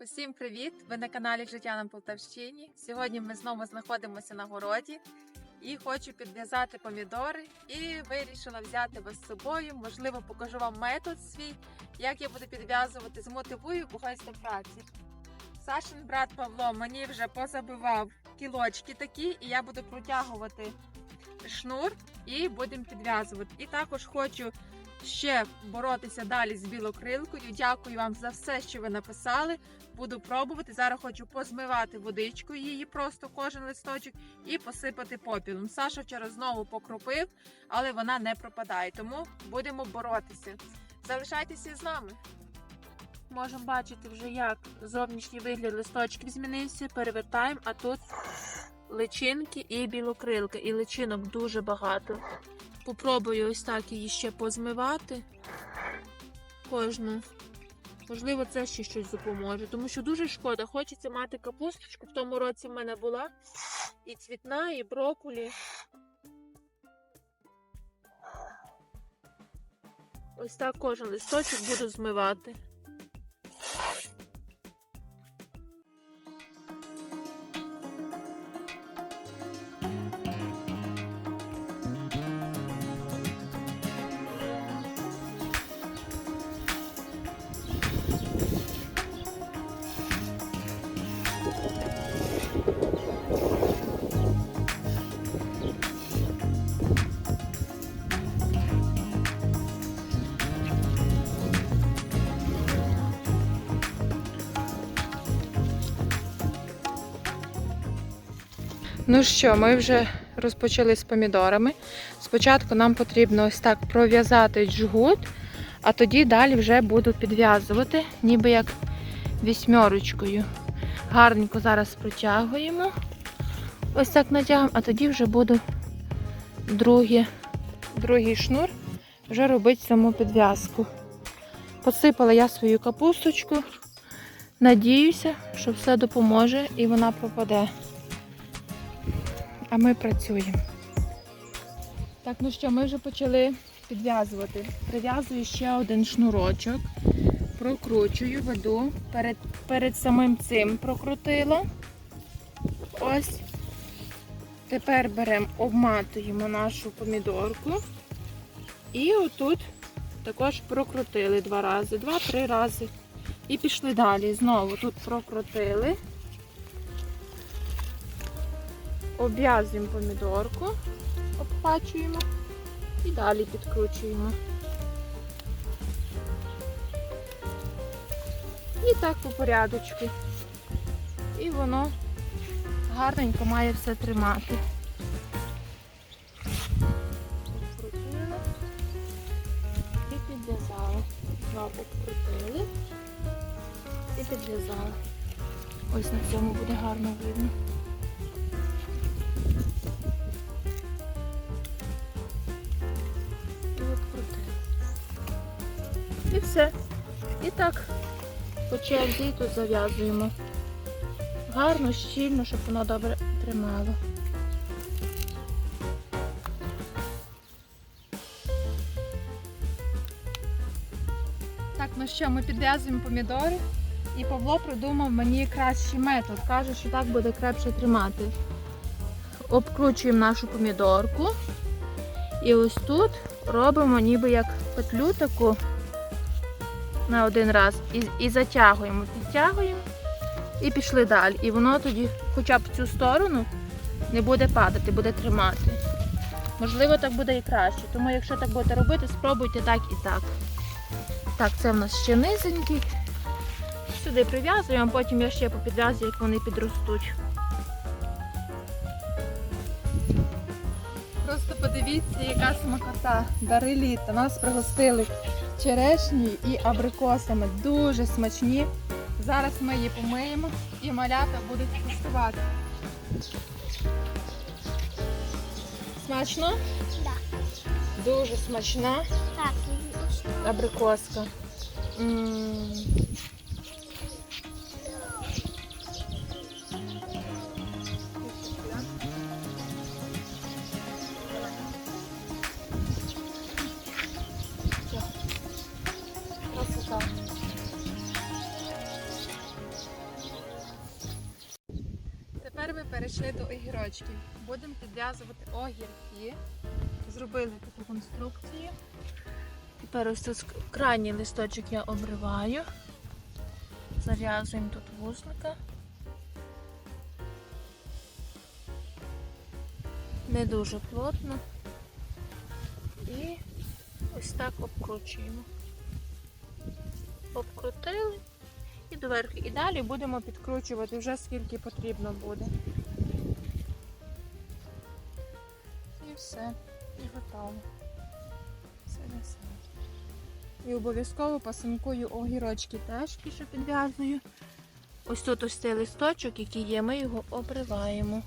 Усім привіт! Ви на каналі Життя на Полтавщині. Сьогодні ми знову знаходимося на городі і хочу підв'язати помідори. І вирішила взяти вас з собою. Можливо, покажу вам метод свій, як я буду підв'язувати, змотивую когось до праці. Сашин брат Павло мені вже позабивав кілочки такі, і я буду протягувати шнур і будемо підв'язувати. І також хочу ще боротися далі з білокрилкою. Дякую вам за все, що ви написали. Буду пробувати. Зараз хочу позмивати водичкою її, просто кожен листочок, і посипати попілом. Саша вчора знову покропив, але вона не пропадає. Тому будемо боротися. Залишайтеся з нами. Можемо бачити вже, як зовнішній вигляд листочків змінився. Перевертаємо, а тут личинки і білокрилки. І личинок дуже багато. Попробую ось так її ще позмивати. Кожну. Можливо, це ще щось допоможе. Тому що дуже шкода. Хочеться мати капусточку. В тому році в мене була і цвітна, і брокулі. Ось так кожен листочок буду змивати. Ну що, ми вже розпочали з помідорами. Спочатку нам потрібно ось так пров'язати джгут, а тоді далі вже буду підв'язувати, ніби як вісьмерочкою. Гарненько зараз протягуємо. Ось так натягуємо, а тоді вже буду другий, другий шнур вже робити саму підв'язку. Посипала я свою капусточку. Надіюся, що все допоможе і вона пропаде. А ми працюємо. Так, ну що, ми вже почали підв'язувати. Прив'язую ще один шнурочок, прокручую, веду. Перед, перед самим цим прокрутила. Ось. Тепер беремо, обматуємо нашу помідорку. І отут також прокрутили два рази, два-три рази. І пішли далі. Знову тут прокрутили. Обв'язуємо помідорку, обхвачуємо і далі підкручуємо. І так по порядочку. І воно гарненько має все тримати. Обкрутили і підв'язали. Знову обкрутили і підв'язали. Ось на цьому буде гарно видно. Все. І так по черзі тут зав'язуємо. Гарно, щільно, щоб воно добре тримало. Так, ну що, ми підв'язуємо помідори. І Павло придумав мені кращий метод. Каже, що так буде крепше тримати. Обкручуємо нашу помідорку. І ось тут робимо ніби як петлю таку на один раз і, і затягуємо, підтягуємо і пішли далі. І воно тоді хоча б цю сторону не буде падати, буде тримати. Можливо, так буде і краще. Тому якщо так будете робити, спробуйте так і так. Так, це в нас ще низенький. Сюди прив'язуємо, а потім я ще попідв'язую, як вони підростуть. Просто подивіться, яка смакота. Дари літа. Нас пригостили черешні і абрикосами. Дуже смачні. Зараз ми її помиємо і малята будуть куштувати. Смачно? Да. Дуже смачна Так, абрикоска. М. Красота. Перейшли до огірочків. Будемо підв'язувати огірки. Зробили таку конструкцію. Тепер ось тут крайній листочок я обриваю. Зав'язуємо тут вузлика. Не дуже плотно. І ось так обкручуємо. Обкрутили і доверху. І далі будемо підкручувати вже скільки потрібно буде. Все. І готово. Все на. І обов'язково пасинкую огірочки теж, що підв'язую. Ось тут ось цей листочок, який є, ми його обриваємо.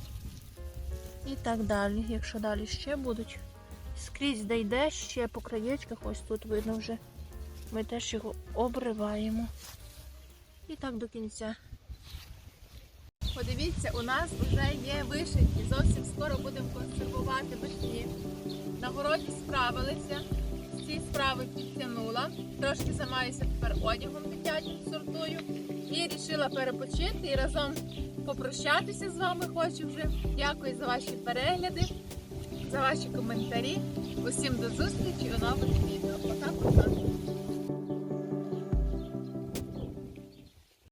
І так далі. Якщо далі ще будуть. Скрізь де йде, ще по краєчках, ось тут видно вже. Ми теж його обриваємо. І так до кінця. Подивіться, у нас вже є вишеньки. Зовсім скоро будемо. Городі справилися. Цієї справи підтягнула. Трошки займаюся тепер одягом дитячим сортую. І вирішила перепочити і разом попрощатися з вами хочу вже. Дякую за ваші перегляди, за ваші коментарі. Усім до зустрічі у нових відео. Пока-пока.